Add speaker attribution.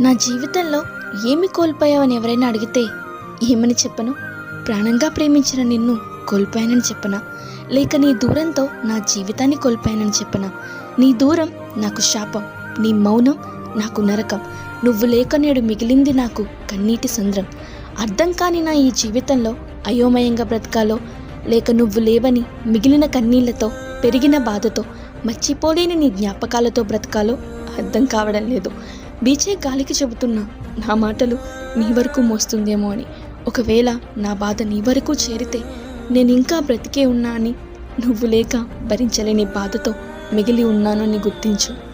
Speaker 1: నా జీవితంలో ఏమి కోల్పోయావని ఎవరైనా అడిగితే ఏమని చెప్పను? ప్రాణంగా ప్రేమించిన నిన్ను కోల్పోయానని చెప్పనా? లేక నీ దూరంతో నా జీవితాన్ని కోల్పోయానని చెప్పనా? నీ దూరం నాకు శాపం నీ మౌనం నాకు నరకం. నువ్వు లేక నేడు మిగిలింది నాకు కన్నీటి సంద్రం. అర్థం కాని నా ఈ జీవితంలో అయోమయంగా బ్రతకాలో లేక నువ్వు లేవని మిగిలిన కన్నీళ్ళతో పెరిగిన బాధతో మర్చిపోలేని నీ జ్ఞాపకాలతో బ్రతకాలో అర్థం కావడం లేదు. బీచే గాలికి చెబుతున్నా. నా మాటలు నీ వరకు మోస్తుందేమో అని. ఒకవేళ నా బాధ నీ వరకు చేరితే నేను ఇంకా బ్రతికే ఉన్నా అని. నువ్వు లేక భరించలేని బాధతో మిగిలి ఉన్నానని గుర్తించు.